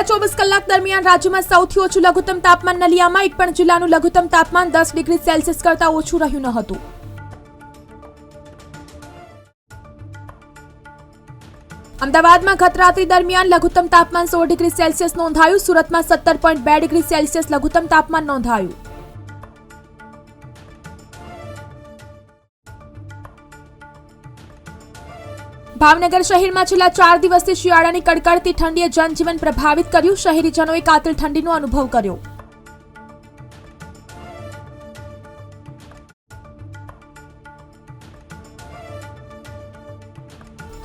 છેલ્લા ચોવીસ કલાક દરમિયાન રાજ્યમાં સૌથી ઓછું લઘુત્તમ તાપમાન નલિયામાં એક પણ જિલ્લાનું લઘુત્તમ તાપમાન દસ ડિગ્રી સેલ્સિયસ કરતાં ઓછું રહ્યું ન હતું. અમદાવાદમાં ગત દરમિયાન લઘુત્તમ તાપમાન સોળ ડિગ્રી સેલ્સિયસ નોંધાયું. સુરતમાં સત્તર પોઈન્ટ બે ડિગ્રી સેલ્સિયસ લઘુત્તમ તાપમાન નોંધાયું. ભાવનગર શહેરમાં છેલ્લા ચાર દિવસથી શિયાળાની કડકડતી ઠંડીએ જનજીવન પ્રભાવિત કર્યું. શહેરીજનોએ કાતિલ ઠંડીનો અનુભવ કર્યો.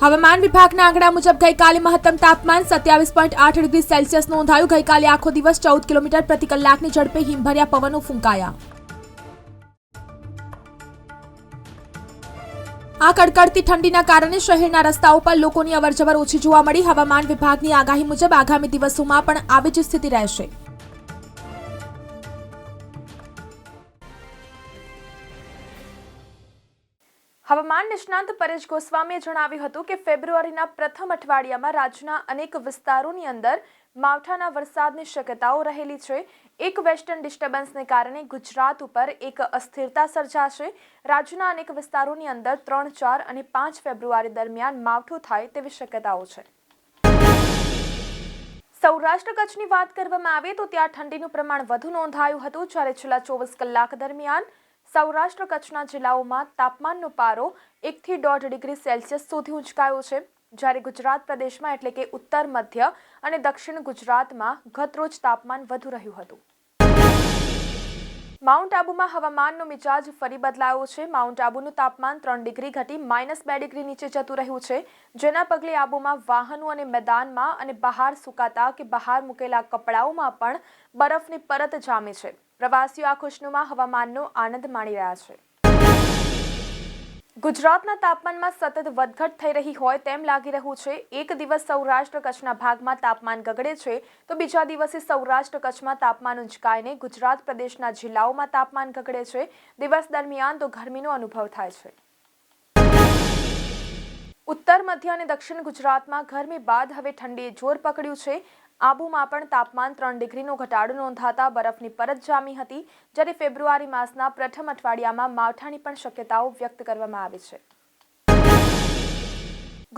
હવામાન વિભાગના આંકડા મુજબ ગઈકાલે મહત્તમ તાપમાન સત્યાવીસ પોઈન્ટ આઠ ડિગ્રી સેલ્સિયસ નોંધાયું. ગઈકાલે આખો દિવસ ચૌદ કિલોમીટર પ્રતિ કલાકની ઝડપે હિમભર્યા પવનો ફૂંકાયા. આ કડકડતી ઠંડીના કારણે શહેરના રસ્તાઓ પર લોકોની અવરજવર ઓછી જોવા મળી. હવામાન વિભાગની આગાહી મુજબ આગામી દિવસોમાં પણ આવી જ સ્થિતિ રહેશે. હવામાન નિષ્ણાંત પરેશ ગોસ્વામીએ જણાવ્યું હતું કે ફેબ્રુઆરીના પ્રથમ અઠવાડિયામાં રાજ્યના અનેક વિસ્તારોની અંદર માવઠાના વરસાદની શક્યતાઓ રહેલી છે. એક વેસ્ટર્ન ડિસ્ટર્બન્સને કારણે ગુજરાત ઉપર એક અસ્થિરતા સર્જાશે. રાજ્યના અનેક વિસ્તારોની અંદર ત્રણ, ચાર અને પાંચ ફેબ્રુઆરી દરમિયાન માવઠું થાય તેવી શક્યતાઓ છે. સૌરાષ્ટ્ર કચ્છની વાત કરવામાં આવે તો ત્યાં ઠંડીનું પ્રમાણ વધુ નોંધાયું હતું. જ્યારે છેલ્લા ચોવીસ કલાક દરમિયાન સૌરાષ્ટ્ર કચ્છના જિલ્લાઓમાં તાપમાનનો પારો એકથી દોઢ ડિગ્રી સેલ્સિયસ સુધી ઉંચકાયો છે. જ્યારે ગુજરાત પ્રદેશમાં એટલે કે ઉત્તર, મધ્ય અને દક્ષિણ ગુજરાતમાં ગતરોજ તાપમાન વધુ રહ્યું હતું. માઉન્ટ આબુમાં હવામાનનો મિજાજ ફરી બદલાયો છે. માઉન્ટ આબુનું તાપમાન ત્રણ ડિગ્રી ઘટી માઇનસ બે ડિગ્રી નીચે જતું રહ્યું છે. જેના પગલે આબુમાં વાહનો અને મેદાનમાં અને બહાર સુકાતા કે બહાર મૂકેલા કપડાઓમાં પણ બરફની પરત જામી છે. પ્રવાસીઓ આ ખુશનુમા હવામાનનો આનંદ માણી રહ્યા છે. ગુજરાતના તાપમાનમાં સતત વધઘટ થઈ રહી હોય તેમ લાગી રહ્યું છે. એક દિવસ સૌરાષ્ટ્ર કચ્છના ભાગમાં તાપમાન ગગડે છે. તો બીજા દિવસે સૌરાષ્ટ્ર કચ્છમાં તાપમાન ઉંચકાઈને ગુજરાત પ્રદેશના જિલ્લાઓમાં તાપમાન ગગડે છે. દિવસ દરમિયાન તો ગરમીનો અનુભવ થાય છે. ઉત્તર, મધ્ય અને દક્ષિણ ગુજરાતમાં ગરમી બાદ હવે ઠંડીએ જોર પકડ્યું છે. આબુમાં પણ તાપમાન ત્રણ ડિગ્રીનો ઘટાડો નોંધાતા બરફની પરત જામી હતી, જ્યારે ફેબ્રુઆરી માસના પ્રથમ અઠવાડિયામાં માવઠાની પણ શક્યતાઓ વ્યક્ત કરવામાં આવી છે.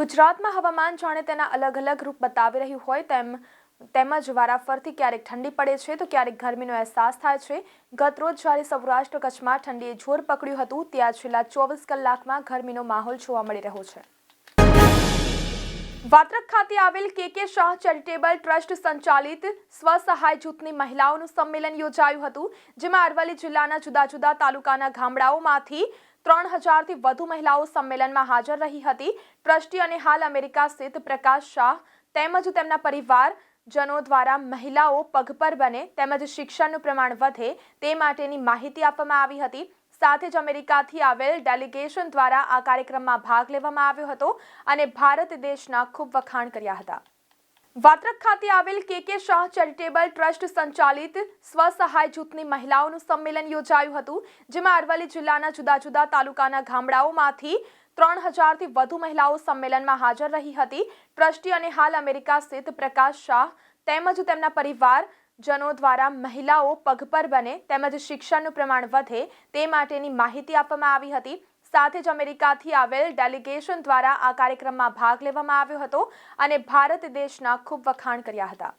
ગુજરાતમાં હવામાન જાણે તેના અલગ અલગ રૂપ બતાવી રહ્યું હોય તેમ, તેમજ વારાફરતી ક્યારેક ઠંડી પડે છે, તો ક્યારેક ગરમીનો અહેસાસ થાય છે. ગતરોજ જ્યારે સૌરાષ્ટ્ર કચ્છમાં ઠંડીએ જોર પકડ્યું હતું, ત્યાં છેલ્લા ચોવીસ કલાકમાં ગરમીનો માહોલ જોવા મળી રહ્યો છે. વાત્રક ખાતે આવેલ કે કે શાહ ચેરિટેબલ ટ્રસ્ટ સંચાલિત સ્વસહાય જૂથની મહિલાઓનું સંમેલન યોજાયું હતું, જેમાં અરવલ્લી જિલ્લાના જુદા જુદા તાલુકાના ગામડાઓમાંથી ત્રણ હજારથી વધુ મહિલાઓ સંમેલનમાં હાજર રહી હતી. ટ્રસ્ટી અને હાલ અમેરિકા સ્થિત પ્રકાશ શાહ તેમજ તેમના પરિવાર જનો દ્વારા મહિલાઓ પગપર બને તેમજ શિક્ષણનું પ્રમાણ વધે તે માટેની માહિતી આપવામાં આવી હતી. સાથે જ અમેરિકાથી આવેલ ડેલિગેશન દ્વારા આ કાર્યક્રમમાં ભાગ લેવામાં આવ્યો હતો અને ભારત દેશના ખૂબ વખાણ કર્યા હતા. વાત્રક ખાતે આવેલ કે. કે. શાહ ચેરિટેબલ ટ્રસ્ટ સંચાલિત સ્વસહાય જૂથની મહિલાઓનું સંમેલન યોજાયું હતું, જેમાં અરવલ્લી જિલ્લાના જુદા જુદા તાલુકાના ગામડાઓમાંથી ત્રણ હજારથી વધુ મહિલાઓ સંમેલનમાં હાજર રહી હતી. ટ્રસ્ટી અને હાલ અમેરિકા સ્થિત પ્રકાશ શાહ તેમજ તેમના પરિવાર જનો દ્વારા મહિલાઓ પગપર બને તેમજ શિક્ષણનું પ્રમાણ વધે તે માટેની માહિતી આપવામાં આવી હતી સાથે જ અમેરિકાથી આવેલ ડેલિગેશન દ્વારા આ કાર્યક્રમમાં ભાગ લેવામાં આવ્યો હતો અને ભારત દેશના ખૂબ વખાણ કર્યા હતા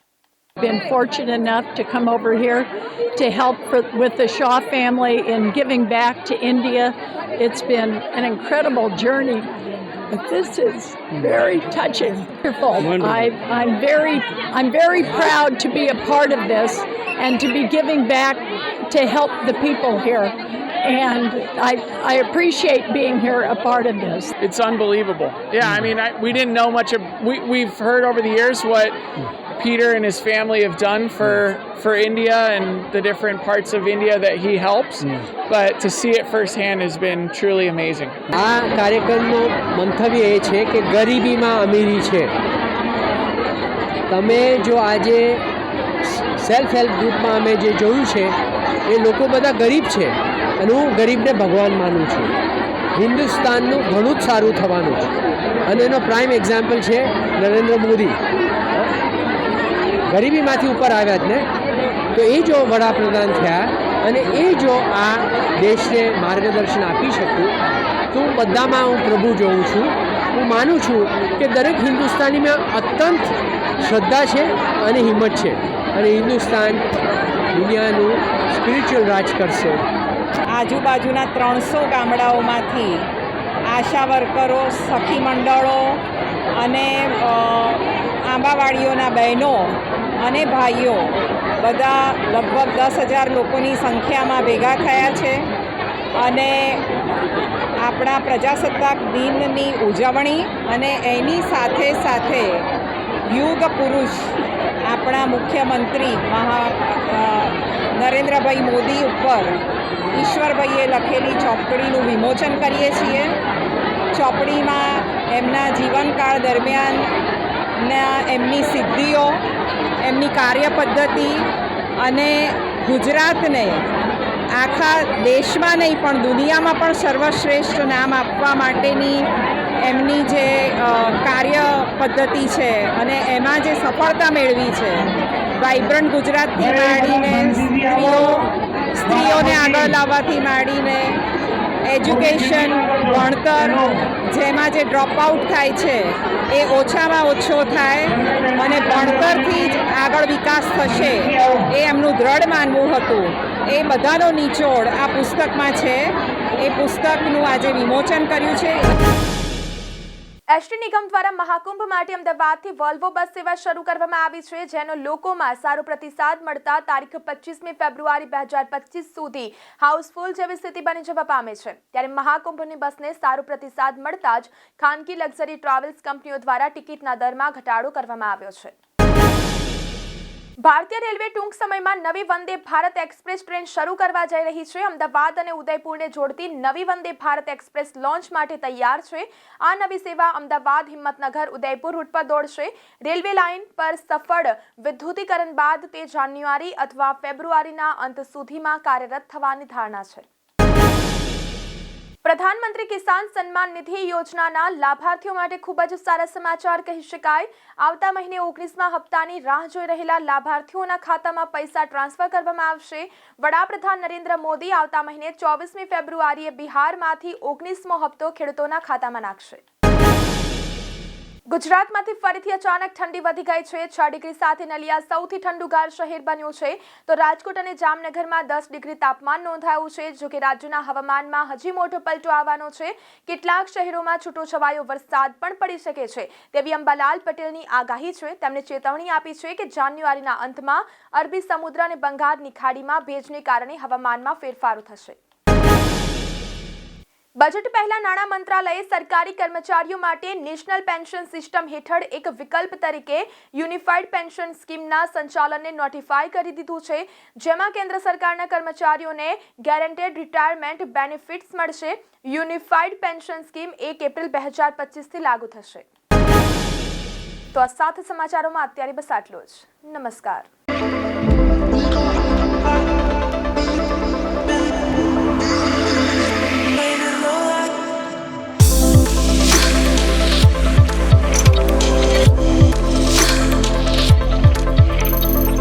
been fortunate enough to come over here to help for, with the Shaw family in giving back to India. It's been an incredible journey. But this is very touching. Wonderful. I, I'm very, I'm very proud to be a part of this and to be giving back to help the people here. And I, I appreciate being here a part of this. it's unbelievable. Yeah, I mean, I, we didn't know much of. We we've heard over the years what Peter and his family have done for yeah. for India and the different parts of India that he helps. Yeah. But to see it firsthand has been truly amazing. આ કાર્યક્રમનો મંતવ્ય એ છે કે ગરીબીમાં અમીરી છે તમે જો આજે self help ગ્રુપમાં અમે જે જોયું છે એ લોકો બધા ગરીબ છે અને હું ગરીબને ભગવાન માનું છું હિન્દુસ્તાનનું ઘણું જ સારું થવાનું છે અને એનો પ્રાઇમ એક્ઝામ્પલ છે નરેન્દ્ર મોદી ગરીબીમાંથી ઉપર આવ્યા જ ને? તો એ જો વડાપ્રધાન થયા અને એ જો આ દેશને માર્ગદર્શન આપી શકું તો હું બધામાં હું પ્રભુ જોઉં છું. હું માનું છું કે દરેક હિન્દુસ્તાનીમાં અત્યંત શ્રદ્ધા છે અને હિંમત છે. અને હિન્દુસ્તાન દુનિયાનું સ્પિરિચ્યુઅલ રાજ કરશે. આજુબાજુના ત્રણસો ગામડાઓમાંથી આશા વર્કરો, સખી મંડળો અને આંબાવાડીઓના બહેનો અને ભાઈઓ બધા લગભગ દસ હજાર લોકોની સંખ્યામાં ભેગા થયા છે અને આપણા પ્રજાસત્તાક દિનની ઉજવણી અને એની સાથે સાથે યુગ પુરુષ આપણા મુખ્યમંત્રી મહા નરેન્દ્રભાઈ મોદી ઉપર ઈશ્વરભાઈએ લખેલી ચોપડીનું વિમોચન કરીએ છીએ. ચોપડીમાં એમના જીવનકાળ દરમિયાનના એમની સિદ્ધિઓ એમની કાર્ય પદ્ધતિ અને ગુજરાતને આખા દેશમાં નહીં પણ દુનિયામાં પણ સર્વશ્રેષ્ઠ નામ આપવા માટેની એમની જે કાર્ય પદ્ધતિ છે અને એમાં જે સફળતા મેળવી છે વાઇબ્રન્ટ ગુજરાતથી માંડીને સ્ત્રીઓ સ્ત્રીઓને આગળ લાવવાથી માંડીને એજ્યુકેશન, ભણતર, જેમાં જે ડ્રોપ આઉટ થાય છે, એ ઓછામાં ઓછો થાય અને ભણતરથી જ આગળ વિકાસ થશે એ એમનું દ્રઢ માનવું હતું. એ બધાનો નિચોડ આ પુસ્તકમાં છે. એ પુસ્તકનું આજે વિમોચન કર્યું છે. એસટી નિગમ દ્વારા મહાકુંભ માટે અમદાવાદથી વોલ્વો બસ સેવા શરૂ કરવામાં આવી છે, જેનો લોકોમાં સારો પ્રતિસાદ મળતા તારીખ પચીસમી ફેબ્રુઆરી બે હજાર પચીસ સુધી હાઉસફુલ જેવી સ્થિતિ બની જવા પામે છે. ત્યારે મહાકુંભની બસને સારો પ્રતિસાદ મળતા જ ખાનગી લક્ઝરી ટ્રાવેલ્સ કંપનીઓ દ્વારા ટિકિટના દરમાં ઘટાડો કરવામાં આવ્યો છે. ભારતીય રેલવે ટૂંક સમયમાં નવી વંદે ભારત એક્સપ્રેસ ટ્રેન શરૂ કરવા જઈ રહી છે. અમદાવાદ અને ઉદયપુરને જોડતી નવી વંદે ભારત એક્સપ્રેસ લોન્ચ માટે તૈયાર છે. આ નવી સેવા અમદાવાદ, હિંમતનગર, ઉદયપુર રૂટ પર દોડશે. રેલવે લાઇન પર સફળ વિદ્યુતીકરણ બાદ તે જાન્યુઆરી અથવા ફેબ્રુઆરીના અંત સુધીમાં કાર્યરત થવાની ધારણા છે. પ્રધાનમંત્રી કિસાન સન્માન નિધિ યોજનાના લાભાર્થીઓ માટે ખૂબ જ સારા સમાચાર કહી શકાય. આવતા મહિને ઓગણીસમાં હપ્તાની રાહ જોઈ રહેલા લાભાર્થીઓના ખાતામાં પૈસા ટ્રાન્સફર કરવામાં આવશે. વડાપ્રધાન નરેન્દ્ર મોદી આવતા મહિને ચોવીસમી ફેબ્રુઆરીએ બિહારમાંથી ઓગણીસમો હપ્તો ખેડૂતોના ખાતામાં નાખશે. ગુજરાતમાંથી ફરીથી અચાનક ઠંડી વધી ગઈ છે. છ ડિગ્રી સાથે નલિયા સૌથી ઠંડુગાર શહેર બન્યું છે. તો રાજકોટ અને જામનગરમાં દસ ડિગ્રી તાપમાન નોંધાયું છે, જો કે રાજ્યના હવામાનમાં હજી મોટો પલટો આવવાનો છે. કેટલાક શહેરોમાં છૂટોછવાયો વરસાદ પણ પડી શકે છે. તેવી અંબાલાલ પટેલની આગાહી છે. તેમણે ચેતવણી આપી છે કે જાન્યુઆરીના અંતમાં અરબી સમુદ્ર અને બંગાળની ખાડીમાં ભેજને કારણે હવામાનમાં ફેરફારો થશે. બજેટ પહેલા નાણાં મંત્રાલયે સરકારી કર્મચારીઓ માટે નેશનલ પેન્શન સિસ્ટમ હેઠળ એક વિકલ્પ તરીકે યુનિફાઈડ પેન્શન સ્કીમના સંચાલનને નોટિફાઈ કરી દીધું છે, જેમાં કેન્દ્ર સરકારના કર્મચારીઓને ગેરંટેડ રિટાયરમેન્ટ બેનિફિટ્સ મળશે. યુનિફાઈડ પેન્શન સ્કીમ એક એપ્રિલ બે હજાર પચીસથી લાગુ થશે. તો આ સાથે સમાચારોમાં અત્યારે બસ આટલું જ. નમસ્કાર.